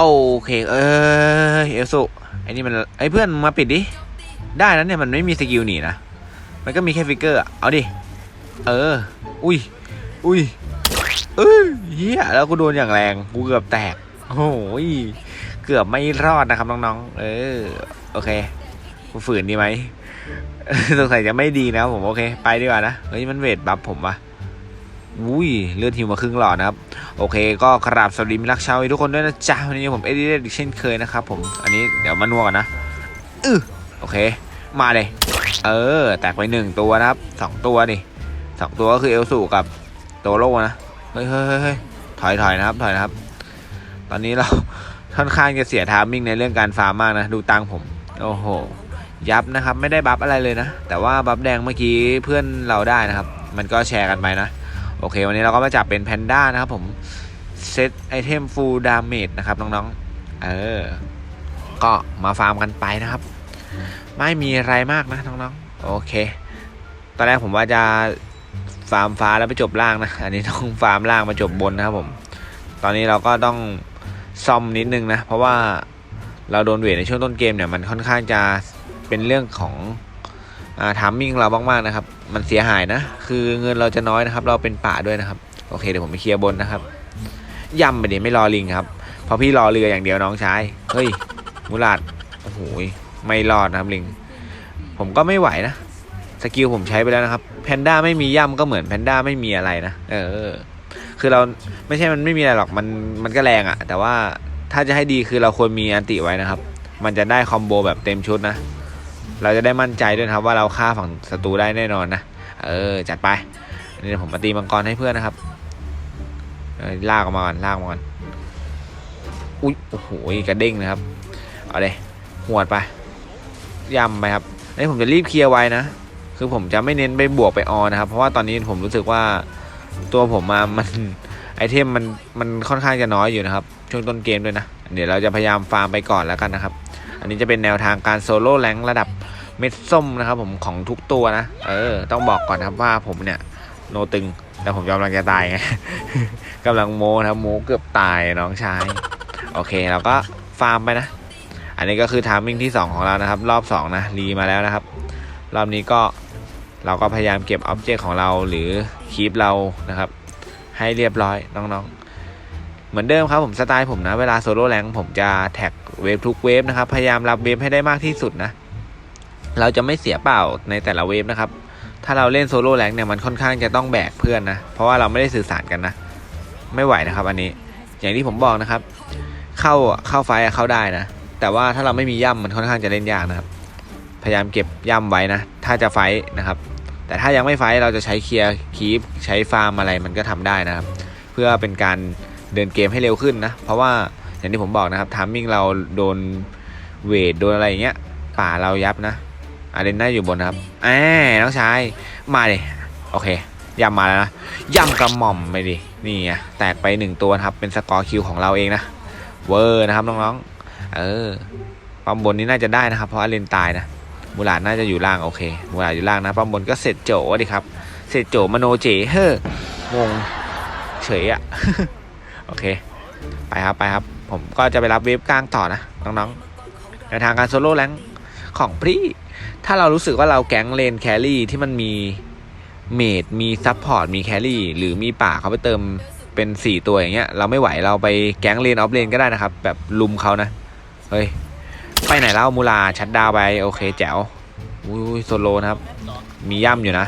โอเคเออเอลสุไอ้นี่มันไอ้เพื่อนมาปิดดิ ได้นะเนี่ยมันไม่มีสกิลหนีนะ มันก็มีแค่ฟิกเกอร์ เอาดิ เออ อุ้ย อุ้ยเอ้ยเฮียแล้วกูโดนอย่างแรง กูเกือบแตก โอ้ย เกือบไม่รอดนะครับน้องๆ เออ โอเค กูฝืนดีไหมสงสัยจะไม่ดีนะผมโอเค ไปดีกว่านะ เฮ้ย มันเวทบัฟผมวะ อุ้ยเลือดหิวมาครึ่งหลอดนะครับ โอเค ก็กราบสวัสดีมิตรรักชาวทุกคนด้วยนะจ๊ะวันนี้ผมเอ็ดดี้เช่นเคยนะครับผม อันนี้เดี๋ยวมานัวกันนะอือโอเค มาเลย เออ แตกไปหนึ่งตัวนะครับสองตัวดิสองตัวก็คือเอลสูกับโตโร่นะเฮ้ยเฮ้ยเฮ้ยถอยถอยนะครับถอยนะครับ ตอนนี้เราค่อนข้างจะเสียทามมิ่งในเรื่องการฟาร์มมากนะ ดูตังผม โอ้โห ยับนะครับ ไม่ได้บัฟอะไรเลยนะ แต่ว่าบัฟแดงเมื่อกี้เพื่อนเราได้นะครับ มันก็แชร์กันไปนะ โอเค วันนี้เราก็มาจับเป็นแพนด้านะครับผมเซตไอเทมฟูลดาเมจนะครับน้องๆ เออ ก็มาฟาร์มกันไปนะครับ ไม่มีอะไรมากนะน้องๆ โอเค ตอนแรกผมว่าจะฟาร์มฟ้าแล้วไปจบล่างนะ อันนี้ต้องฟาร์มล่างมาจบบนนะครับผม ตอนนี้เราก็ต้องซ่อมนิดนึงนะ เพราะว่าเราโดนเวทในช่วงต้นเกมเนี่ยมันค่อนข้างจะเป็นเรื่องของอ่าทามมิ่งเรามากๆนะครับ มันเสียหายนะ คือเงินเราจะน้อยนะครับ เราเป็นป่าด้วยนะครับ โอเคเดี๋ยวผมไปเคลียร์บนนะครับย่ำไปเดี๋ยวไม่รอลิงครับเพราะพี่รอเรืออย่างเดียวน้องชายเฮ้ยมุลาดโอ้โหไม่รอดนะครับลิง ผมก็ไม่ไหวนะสกิลผมใช้ไปแล้วนะครับแพนด้าไม่มีย่ำก็เหมือนแพนด้าไม่มีอะไรนะเออ คือเราไม่ใช่มันไม่มีอะไรหรอกมันมันก็แรงอะแต่ว่าถ้าจะให้ดีคือเราควรมีอันติไว้นะครับ มันจะได้คอมโบแบบเต็มชุดนะ เราจะได้มั่นใจด้วยครับว่าเราฆ่าฝั่งศัตรูได้แน่นอนนะเออจัดไปนนี้ผมมาตีมังกรให้เพื่อนนะครับออลากออกมาก่อนลากออกมาก่อนอุ้ยโอ้โหกระเด้งนะครับเอาเลยหวดไปย่ำไปครับอันนี้ผมจะรีบเคลียร์ไว้นะคือผมจะไม่เน้นไปบวกไปออนะครับ เพราะว่าตอนนี้ผมรู้สึกว่าตัวผมมามันไอเทมมันมันค่อนข้างจะน้อยอยู่นะครับ ช่วงต้นเกมด้วยนะ เดี๋ยวเราจะพยายามฟาร์มไปก่อนแล้วกันนะครับ อันนี้จะเป็นแนวทางการโซโล่แรงระดับ เม็ดส้มนะครับ ผมของทุกตัวนะ เออ ต้องบอกก่อนนะครับว่าผมเนี่ย โนตึง แต่ผมกำลังจะตายไงกำลังโมนะโมเกือบตายน้องชาย โอเคเราก็ฟาร์มไปนะ อันนี้ก็คือทามมิ่งที่ 2 ของเรานะครับ รอบ 2 นะรีมาแล้วนะครับ รอบนี้ก็เราก็พยายามเก็บอ็อบเจกต์ของเราหรือคีปเรานะครับ ให้เรียบร้อยน้องๆ เหมือนเดิมครับผมสไตล์ผมนะ เวลาโซโล่แรงผมจะแท็กเวฟทุกเวฟนะครับ พยายามรับเวฟให้ได้มากที่สุดนะ เราจะไม่เสียเปล่าในแต่ละเวฟนะครับ ถ้าเราเล่นโซโล่แรงเนี่ยมันค่อนข้างจะต้องแบกเพื่อนนะ เพราะว่าเราไม่ได้สื่อสารกันนะ ไม่ไหวนะครับ อันนี้ อย่างที่ผมบอกนะครับ เข้าเข้าไฟท์อะเข้าได้นะ แต่ว่าถ้าเราไม่มีย่ำมันค่อนข้างจะเล่นยากนะครับ พยายามเก็บย่ำไว้นะ ถ้าจะไฟนะครับ แต่ถ้ายังไม่ไฟเราจะใช้เคลียร์คีปใช้ฟาร์มอะไรมันก็ทำได้นะครับ เพื่อเป็นการเดินเกมให้เร็วขึ้นนะ เพราะว่าอย่างที่ผมบอกนะครับทามมิ่งเราโดนเวทโดนอะไรอย่างเงี้ยป่าเรายับนะ อาเรนน่าอยู่บนครับแอบน้องชาย มาเลยโอเคย่ำมาแล้วนะย่ำกระหม่อมไปดิ นี่ไงแตกไปหนึ่งตัวครับ เป็นสกอร์คิวของเราเองนะ เวอร์นะครับน้องๆ เออปั๊มบนนี้น่าจะได้นะครับ เพราะอาเลนตายนะ มูลาดน่าจะอยู่ล่างโอเค มูลาดอยู่ล่างนะปั๊มบนก็เสร็จโจดิครับ เสร็จโจมโนเจเฮ้องงเฉยอะโอเค ไปครับไปครับ ผมก็จะไปรับเวฟกลางต่อนะน้องๆในทางการโซโล่แรงของพรี ถ้าเรารู้สึกว่าเราแก๊งเลนแครี่ที่มันมีเมดมีซับพอร์ตมีแครี่หรือมีป่าเขาไปเติมเป็น4ตัวอย่างเงี้ย เราไม่ไหวเราไปแก๊งเลนออฟเลนก็ได้นะครับ แบบลุมเขานะ เฮ้ย ไปไหนแล้วมูลาชัดดาวไป โอเคแจ๋วอุ้ยโซโลนะครับ มีย่ำอยู่นะ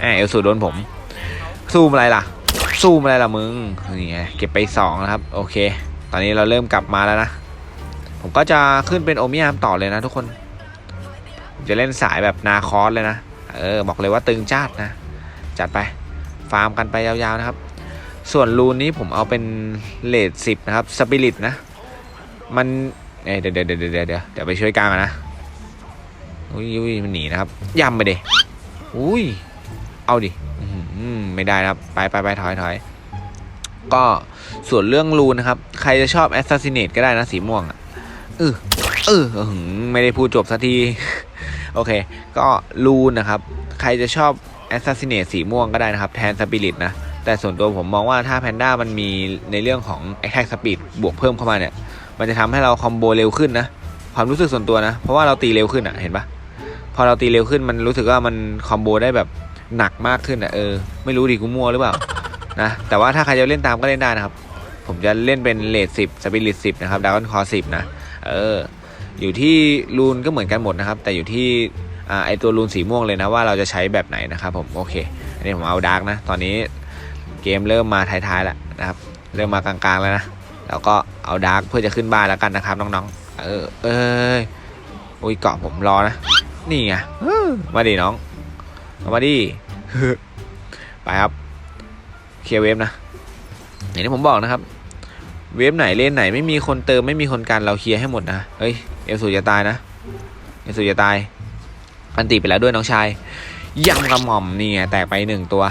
แอบเอลสูดโดนผมซูมอะไรล่ะ สู้อะไรล่ะมึงนี่ไงเก็บไปสองนะครับ โอเค ตอนนี้เราเริ่มกลับมาแล้วนะ ผมก็จะขึ้นเป็นโอมิยามต่อเลยนะทุกคน จะเล่นสายแบบนาคอสเลยนะ เออ บอกเลยว่าตึงจ้าดนะ จัดไป ฟาร์มกันไปยาวๆนะครับ ส่วนรูนนี้ผมเอาเป็นเลดสิบนะครับ สปิริตนะ มันเอ้ยเดี๋ยวเดี๋ยวเดี๋ยวเดี๋ยวเดี๋ยวเดี๋ยวไปช่วยกลางนะ อุ้ยอุ้ยมันหนีนะครับ ย่ำไปดิอุ้ย เอาดิอื้อหือไม่ได้นะครับ ไปไปไปถอยถอยก็ส่วนเรื่องรูนนะครับ ใครจะชอบ Assassinate ก็ได้นะสีม่วงอะเออเออไม่ได้พูดจบสักที โอเค ก็รูนนะครับ ใครจะชอบ Assassinate สีม่วงก็ได้นะครับ แทน Spirit นะ แต่ส่วนตัวผมมองว่าถ้าแพนด้ามันมีในเรื่องของ Attack Speed บวกเพิ่มเข้ามาเนี่ย มันจะทำให้เราคอมโบเร็วขึ้นนะ ความรู้สึกส่วนตัวนะ เพราะว่าเราตีเร็วขึ้นอะ เห็นปะพอเราตีเร็วขึ้นมันรู้สึกว่ามันคอมโบได้แบบหนักมากขึ้นอะ เออ ไม่รู้ดิกูมั่วหรือเปล่า นะ แต่ว่าถ้าใครจะเล่นตามก็เล่นได้นะครับ ผมจะเล่นเป็นเลดสิบสปิริตสิบนะครับดาวน์คอสิบนะ เออ อยู่ที่รูนก็เหมือนกันหมดนะครับ แต่อยู่ที่ไอตัวรูนสีม่วงเลยนะว่าเราจะใช้แบบไหนนะครับผมโอเค อันนี้ผมเอาดาร์กนะ ตอนนี้เกมเริ่มมาท้ายๆแล้วนะครับ เริ่มมากลางๆแล้วนะ แล้วก็เอาดาร์กเพื่อจะขึ้นบ้านแล้วกันนะครับน้องๆ เออเอยอุ้ยเกาะผมรอนะ นี่ไงมาดิน้อง มาดิไปครับ เคลียร์เวฟนะอย่างที่ผมบอกนะครับ เวฟไหนเลนไหนไม่มีคนเติมไม่มีคนกันเราเคลียร์ให้หมดนะเฮ้ยเอลสูจะตายนะเอลสูจะตาย อันตีไปแล้วด้วยน้องชายยังกระหม่อมนี่ไงแตกไปหนึ่งตัว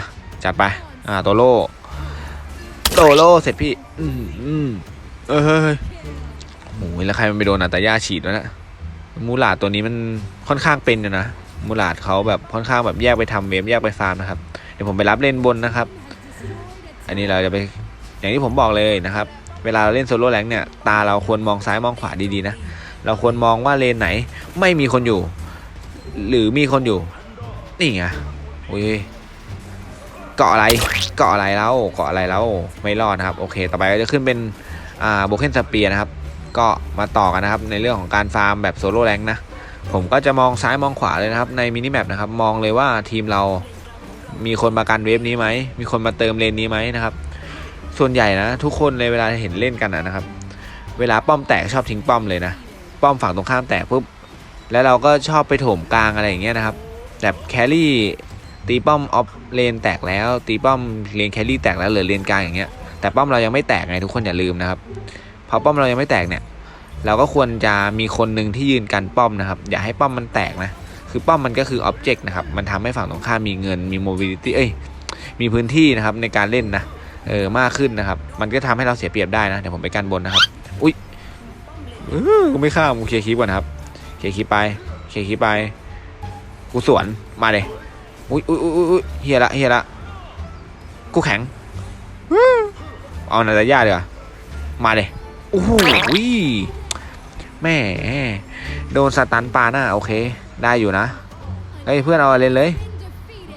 จัดไปอ่าโตโล่โตโล่เสร็จพี่ อืมอืมเออเฮ้ยโอ้ยแล้วใครมันไปโดนอัตยาฉีดวะเนะมูหลาดตัวนี้มันค่อนข้างเป็นอยู่นะมูหลาดเขาแบบค่อนข้างแบบแยกไปทำเวฟแยกไปฟาร์มนะครับเดี๋ยวผมไปรับเล่นบนนะครับ อันนี้เราจะไปอย่างที่ผมบอกเลยนะครับ เวลาเราเล่นโซโล่แรงเนี่ยตาเราควรมองซ้ายมองขวาดีๆนะเราควรมองว่าเลนไหนไม่มีคนอยู่ หรือมีคนอยู่ นี่ไงอุ้ยเกาะอะไรเกาะอะไรแล้วเกาะอะไรแล้วไม่รอดนะครับโอเค ต่อไปก็จะขึ้นเป็นอ่าโบเคนสเปียนะครับ ก็มาต่อกันนะครับ ในเรื่องของการฟาร์มแบบโซโล่แรงนะผมก็จะมองซ้ายมองขวาเลยนะครับในมินิแมปนะครับมองเลยว่าทีมเรามีคนมากันเวฟนี้ไหมมีคนมาเติมเลนนี้ไหมนะครับ ส่วนใหญ่นะ ทุกคนเลยเวลาเห็นเล่นกันนะครับ เวลาป้อมแตกชอบทิ้งป้อมเลยนะ ป้อมฝั่งตรงข้ามแตกปุ๊บแล้วเราก็ชอบไปโถมกลางอะไรอย่างเงี้ยนะครับแบบแครี่ตีป้อมออฟเลนแตกแล้ว ตีป้อมเลนแครี่แตกแล้วเหลือเลนกลางอย่างเงี้ยแต่ป้อมเรายังไม่แตกไงทุกคนอย่าลืมนะครับพอป้อมเรายังไม่แตกเนี่ย เราก็ควรจะมีคนหนึ่งที่ยืนกันป้อมนะครับ อย่าให้ป้อมมันแตกนะคือป้อมมันก็คืออ็อบเจกต์นะครับมันทำให้ฝั่งตรงข้ามมีเงินมีโมบิลิตี้เอ้ยมีพื้นที่นะครับในการเล่นนะ เออมากขึ้นนะครับ มันก็ทำให้เราเสียเปรียบได้นะเดี๋ยวผมไปกันบนนะครับ อุ้ยกูไม่ข้ามกูเคลียร์คลิปก่อนครับเคลียร์คลิปไปเคลียร์คลิปไป กูสวนมาเลยอุ้ยอุ้ยอุ้ยอุ้ยเฮียละเฮียละกูแข็งเอานาตาย่าเดี๋ยวมาเลยโอ้โหแม่โดนสตันปาหน้าโอเค ได้อยู่นะเฮ้ยเพื่อนเอาเล่นเลย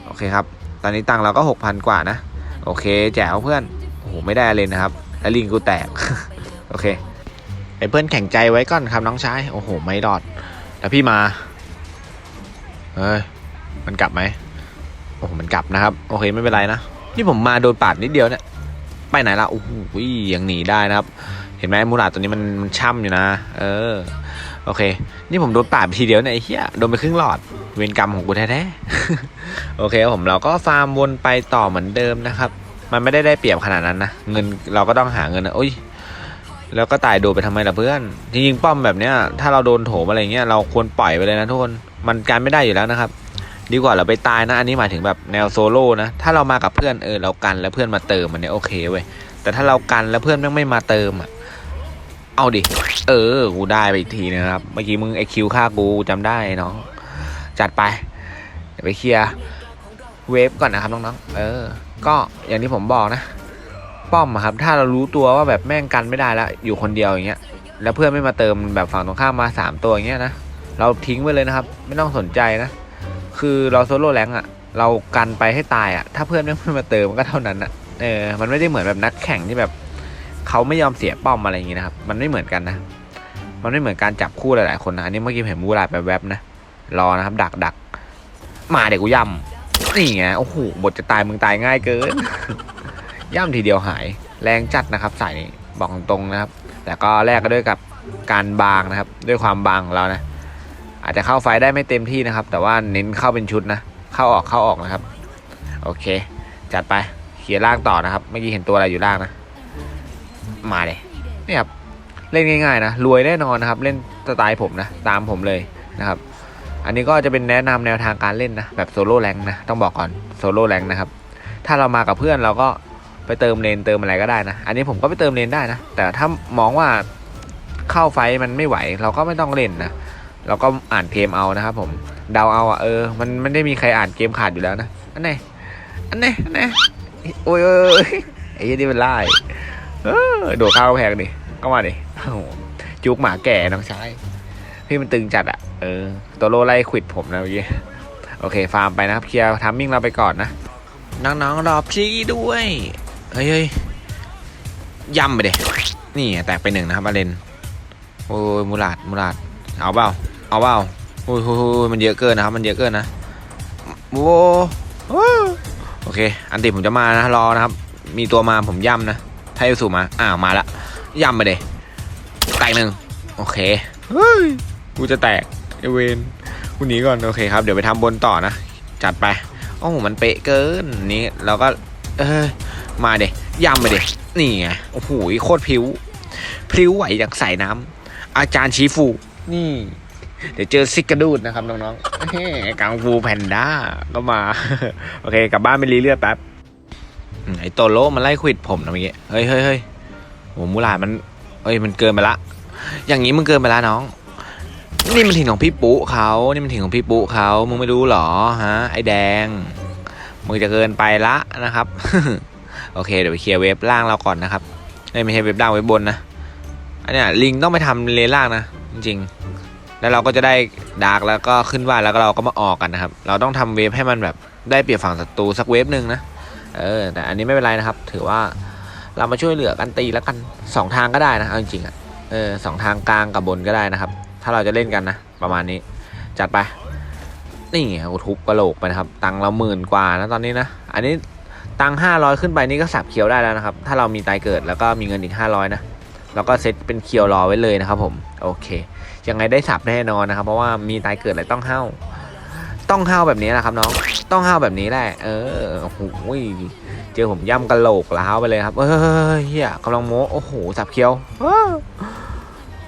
โอเคครับ ตอนนี้ตังค์เราก็หกพันกว่านะ โอเค แจ๋วเพื่อนโอ้โหไม่ได้เลยนะครับแล้วลิงกูแตก โอเคไอ้เพื่อนแข่งใจไว้ก่อนครับน้องชายโอ้โห ไม่รอดแล้วพี่มาเฮ้ยมันกลับไหมโอ้โหมันกลับนะครับ โอเคไม่เป็นไรนะนี่ผมมาโดนปาดนิดเดียวเนี่ยไปไหนละโอ้โหยังหนีได้นะครับ เห็นไหมมูราตัวนี้มันมันช่ำอยู่นะ เออ โอเค นี่ผมโดนปาดไปทีเดียวเนี่ยเหี้ยโดนไปครึ่งหลอด เวรกรรมของกูแท้ๆ โอเคผมเราก็ฟาร์มวนไปต่อเหมือนเดิมนะครับ มันไม่ได้ได้เปรียบขนาดนั้นนะ เงินเราก็ต้องหาเงินนะโอ้ย แล้วก็ตายโดนไปทำไมล่ะเพื่อน จริงๆป้อมแบบเนี้ย ถ้าเราโดนโถมอะไรเงี้ย เราควรปล่อยไปเลยนะทุกคน มันการไม่ได้อยู่แล้วนะครับ ดีกว่าเราไปตายนะ อันนี้หมายถึงแบบแนวโซโล่นะ ถ้าเรามากับเพื่อนเออเรากันแล้วเพื่อนมาเติมมันเนี่ยโอเคเว้ย แต่ถ้าเรากันแล้วเพื่อนแม่งไม่มาเติมอะ เอาดิ เออ กูได้ไปอีกทีนะครับ เมื่อกี้มึงไอคิวฆ่ากูจำได้เนาะจัดไป เดี๋ยวไปเคลียร์เวฟก่อนนะครับน้องๆ เออ ก็อย่างที่ผมบอกนะ ป้อมครับ ถ้าเรารู้ตัวว่าแบบแม่งกันไม่ได้แล้ว อยู่คนเดียวอย่างเงี้ย แล้วเพื่อนไม่มาเติมแบบฝั่งตรงข้ามมาสามตัวอย่างเงี้ยนะ เราทิ้งไปเลยนะครับ ไม่ต้องสนใจนะ คือเราโซโล่แรงอะเรากันไปให้ตายอะถ้าเพื่อนไม่มาเติมก็เท่านั้นอะเออ มันไม่ได้เหมือนแบบนักแข่งที่แบบ เขาไม่ยอมเสียป้อมอะไรอย่างงี้นะครับ มันไม่เหมือนกันนะ มันไม่เหมือนการจับคู่หลายๆคนนะอันนี้เมื่อกี้เห็นมูราดไปแวบนะ รอนะครับ ดักดักมาเดี๋ยวกูย่ำนี่ไงโอ้โหบทจะตายมึงตายง่ายเกิน ย่ำทีเดียวหาย แรงจัดนะครับสายนี้บอกตรงนะครับ แต่ก็แลกก็ด้วยกับการบางนะครับ ด้วยความบางของเรานะ อาจจะเข้าไฟได้ไม่เต็มที่นะครับ แต่ว่าเน้นเข้าเป็นชุดนะ เข้าออกเข้าออกนะครับ โอเค จัดไปเคลียร์ล่างต่อนะครับ เมื่อกี้เห็นตัวอะไรอยู่ล่างนะ มาเลยนี่ครับเล่นง่ายๆนะรวยแน่นอนนะครับ เล่นสไตล์ผมนะตามผมเลยนะครับ อันนี้ก็จะเป็นแนะนำแนวทางการเล่นนะแบบโซโล่แรงนะต้องบอกก่อนโซโล่แรงนะครับ ถ้าเรามากับเพื่อนเราก็ไปเติมเลนเติมอะไรก็ได้นะ อันนี้ผมก็ไปเติมเลนได้นะ แต่ถ้ามองว่าเข้าไฟมันไม่ไหว เราก็ไม่ต้องเล่นนะเราก็อ่านเกมเอานะครับ ผมเดาเอาอะเออ มันไม่ได้มีใครอ่านเกมขาดอยู่แล้วนะอันไหนอันไหนอันไหนโอ้ยโอ้ยโอ้ยไอ้ยี่นี่มันไล่ เออโดดข้าวแพงดิก็มาดิจุกหมาแก่น้องชายพี่มันตึงจัดอะเออตัวโลไล่ขิดผมนะเมื่อกี้โอเค ฟาร์มไปนะครับเคลียร์ทัมมิ่งเราไปก่อนนะ น้องๆรอพี่ด้วยเฮ้ยเฮ้ยย่ำไปเดยนี่แตกไปหนึ่งนะครับอาเลนโอ้ยมูลาดมูลาดเอาเปล่าเอาเปล่าโอ้ยโอ้ยมันเยอะเกินนะครับ มันเยอะเกินนะโอ้โอเค อันติผมจะมานะรอนะครับ มีตัวมาผมย่ำนะ ถ้าเอลสูมาอ้าวมาละย่ำไปเดยแตกหนึ่งโอเคเฮ้ยกูจะแตกไอเวนกูหนีก่อนโอเคครับ เดี๋ยวไปทำบนต่อนะ จัดไปโอ้โหมันเป๊ะเกินนี้เราก็เออมาเดย่ำไปเดนี่ไงโอ้โหโคตรพริ้วพริ้วไหวจากสายน้ำอาจารย์ชีฟูนี่ เดี๋ยวเจอซิกกระดูดนะครับน้องๆเฮ้กังฟูแพนด้าก็มา โอเค กลับบ้านไปรีเลือดแป๊บอืม ไอโตโร่มันไล่ควิดผมนะเมื่อกี้เฮ้ยเฮ้ยเฮ้ยโหมูหลาดมันเฮ้ยมันเกินไปละ อย่างนี้มึงเกินไปละน้อง นี่มันถิ่นของพี่ปุ๊เขานี่มันถิ่นของพี่ปุ๊เขามึงไม่รู้เหรอฮะ ไอแดง มึงจะเกินไปละนะครับ โอเคเดี๋ยวไปเคลียร์เว็บล่างเราก่อนนะครับเอ้ยไม่ใช่เว็บล่างเว็บบนนะ อันเนี้ยลิงต้องไปทำเลนล่างนะจริงๆ แล้วเราก็จะได้ดาร์กแล้วก็ขึ้นว่าแล้วก็เราก็มาออกกันนะครับ เราต้องทำเวฟให้มันแบบได้เปรียบฝั่งศัตรูสักเวฟหนึ่งนะ เออแต่อันนี้ไม่เป็นไรนะครับ ถือว่าเรามาช่วยเหลือกันตีแล้วกันสองทางก็ได้นะเอาจริงๆอะเออสองทางกลางกับบนก็ได้นะครับ ถ้าเราจะเล่นกันนะ ประมาณนี้ จัดไป นี่ไงโอ้ทุบกระโหลกไปนะครับ ตังเราหมื่นกว่านะตอนนี้นะ อันนี้ตังห้าร้อยขึ้นไปนี่ก็สับเคียวได้แล้วนะครับ ถ้าเรามีตายเกิดแล้วก็มีเงินอีกห้าร้อยนะแล้วก็เซตเป็นเคียวรอไว้เลยนะครับ ผมโอเค ยังไงได้สับแน่นอนนะครับ เพราะว่ามีตายเกิดอะไรต้องเห้า ต้องเห้าแบบนี้แหละครับน้อง ต้องห้าวแบบนี้แหละ เออ โอ้โหเจอผมย่ำกระโหลกล้าวไปเลยครับ เออเฮียกำลังโมโอ้โห สับเคียวอ้าว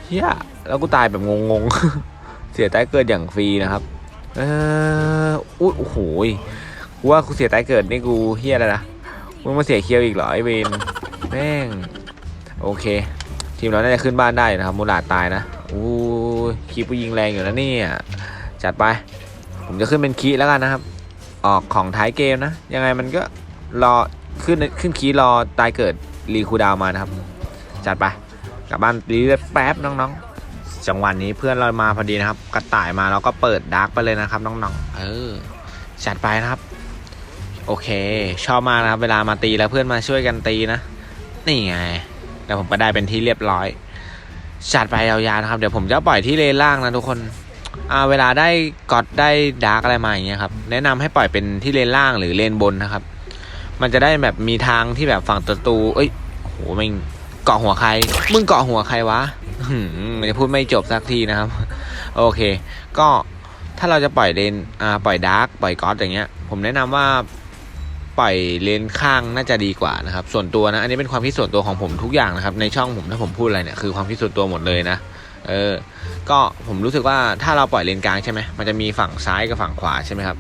เฮียแล้วกูตายแบบงงๆ เสียตายเกิดอย่างฟรีนะครับ เอออุ้ยโอ้โหกูว่ากูเสียตายเกิดนี่กูเฮียอะไรนะ มึงมาเสียเคียวอีกเหรอไอเวนแม่ง โอเค ทีมเราน่าจะขึ้นบ้านได้นะครับมูลาดตายนะอู้คีปูยิงแรงอยู่นะเนี่ย จัดไป ผมจะขึ้นเป็นคีแล้วกันนะครับ ออกของท้ายเกมนะ ยังไงมันก็รอขึ้นขึ้นคีรอตายเกิดรีคูดาวมานะครับ จัดไปกลับบ้านรีเแป๊บน้องๆ จังหวะนนี้เพื่อนเรามาพอดีนะครับ กระต่ายมาเราก็เปิดดาร์กไปเลยนะครับน้องๆ เออจัดไปนะครับ โอเค ชอบมากนะครับ เวลามาตีแล้วเพื่อนมาช่วยกันตีนะ นี่ไงแล้วผมก็ได้เป็นที่เรียบร้อยจัดไปยาวๆนะครับ เดี๋ยวผมจะปล่อยที่เลนล่างนะทุกคน เวลาได้กอดได้ดาร์กอะไรมาอย่างเงี้ยครับแนะนำให้ปล่อยเป็นที่เลนล่างหรือเลนบนนะครับ มันจะได้แบบมีทางที่แบบฝั่งศัตรูเอ้ยโหม่งเกาะหัวใคร มึงเกาะหัวใครวะมันจะพูดไม่จบสักทีนะครับ โอเค ก็ถ้าเราจะปล่อยเลนอ่าปล่อยดาร์กปล่อยกอดอย่างเงี้ย ผมแนะนำว่าปล่อยเลนข้างน่าจะดีกว่านะครับ ส่วนตัวนะ อันนี้เป็นความคิดส่วนตัวของผมทุกอย่างนะครับ ในช่องผมถ้าผมพูดอะไรเนี่ยคือความคิดส่วนตัวหมดเลยนะ เออ ก็ผมรู้สึกว่าถ้าเราปล่อยเลนกลางใช่ไหมมันจะมีฝั่งซ้ายกับฝั่งขวาใช่ไหมครับ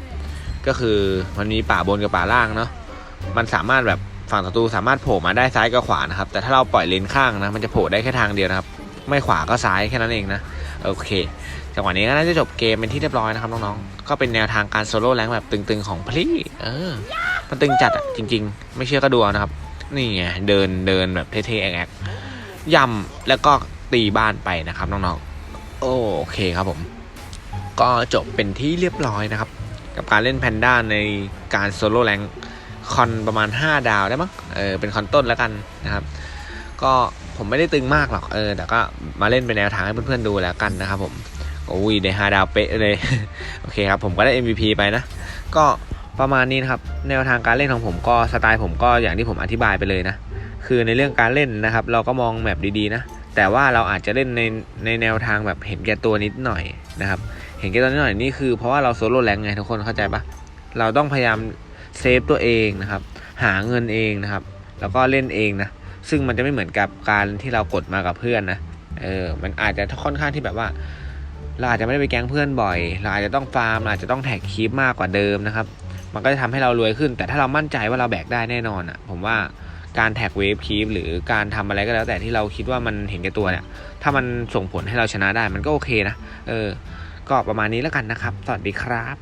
ก็คือมันมีป่าบนกับป่าล่างเนาะ มันสามารถแบบฝั่งศัตรูสามารถโผล่มาได้ซ้ายกับขวานะครับ แต่ถ้าเราปล่อยเลนข้างนะ มันจะโผล่ได้แค่ทางเดียวนะครับ ไม่ขวาก็ซ้ายแค่นั้นเองนะ โอเค จังหวะนี้ก็น่าจะจบเกมเป็นที่เรียบร้อยนะครับน้องๆ ก็เป็นแนวทางการโซโล่แรงแบบตึงๆของพลีเออ มันตึงจัดอะจริง ๆ ไม่เชื่อก็ดูนะครับ นี่ไงเดินเดินแบบเท่ๆแอกๆยำแล้วก็ ตีบ้านไปนะครับน้องๆโอเคครับผม ก็จบเป็นที่เรียบร้อยนะครับ กับการเล่นแพนด้าในการโซโล่แรงคอนประมาณ 5 ดาวได้มั้งเออเป็นคอนต้นแล้วกันนะครับ ก็ผมไม่ได้ตึงมากหรอกเออแต่ก็มาเล่นเป็นแนวทางให้เพื่อนๆดูแล้วกันนะครับผมโอ้ยได้5ดาวเป๊ะเลยโอเคครับผมก็ได้ MVP ไปนะ ก็ประมาณนี้นะครับแนวทางการเล่นของผมก็สไตล์ผมก็อย่างที่ผมอธิบายไปเลยนะ คือในเรื่องการเล่นนะครับ เราก็มองแมปดีๆนะ แต่ว่าเราอาจจะเล่นในในแนวทางแบบเห็นแก่ตัวนิดหน่อยนะครับ เห็นแก่ตัวนิดหน่อยนี่คือเพราะว่าเราโซโล่แรงไงทุกคนเข้าใจปะเราต้องพยายามเซฟตัวเองนะครับ หาเงินเองนะครับ แล้วก็เล่นเองนะ ซึ่งมันจะไม่เหมือนกับการที่เรากดมากับเพื่อนนะ เออ มันอาจจะค่อนข้างที่แบบว่า เราอาจจะไม่ได้ไปแก๊งเพื่อนบ่อย เราอาจจะต้องฟาร์ม อาจจะต้องแท็กคีปมากกว่าเดิมนะครับ มันก็จะทำให้เรารวยขึ้น แต่ถ้าเรามั่นใจว่าเราแบกได้แน่นอนอะ ผมว่า การแท็กเวฟคีปหรือการทำอะไรก็แล้วแต่ที่เราคิดว่ามันเห็นแก่ตัวเนี่ย ถ้ามันส่งผลให้เราชนะได้มันก็โอเคนะ เออ ก็ประมาณนี้แล้วกันนะครับ สวัสดีครับ